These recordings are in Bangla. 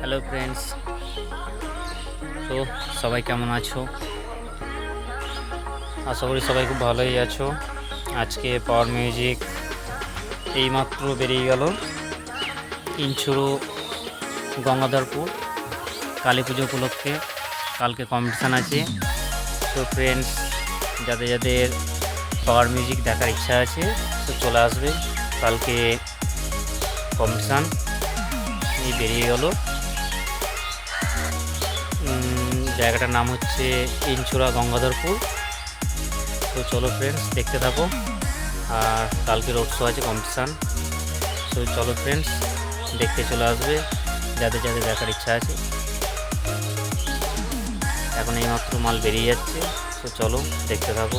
হ্যালো ফ্রেন্ডস তো সবাই কেমন আছো? আশা করি সবাই খুব ভালোই আছো। আজকে পাওয়ার মিউজিক এইমাত্র বেরিয়ে গেল। ইনছুরু গঙ্গাধরপুর, কালী পুজো উপলক্ষে। কালকে কম্পিটিশান আছে। তো ফ্রেন্ডস যাদের যাদের পাওয়ার মিউজিক দেখার ইচ্ছা আছে, তো চলে আসবে। কালকে কম্পিটিশান বেরিয়ে গেল। জায়গাটার নাম হচ্ছে ইনচুরা গঙ্গাধরপুর। তো চলো ফ্রেন্ডস দেখতে থাকো। আর কালকে রোড শো আছে কম্পিটিশান তো চলো ফ্রেন্ডস দেখতে চলে আসবে। যাদের যাদের দেখার ইচ্ছা আছে। এখন এইমাত্র মাল বেরিয়ে যাচ্ছে। তো চলো দেখতে থাকো।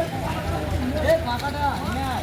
એ કાકાડા અહીંયા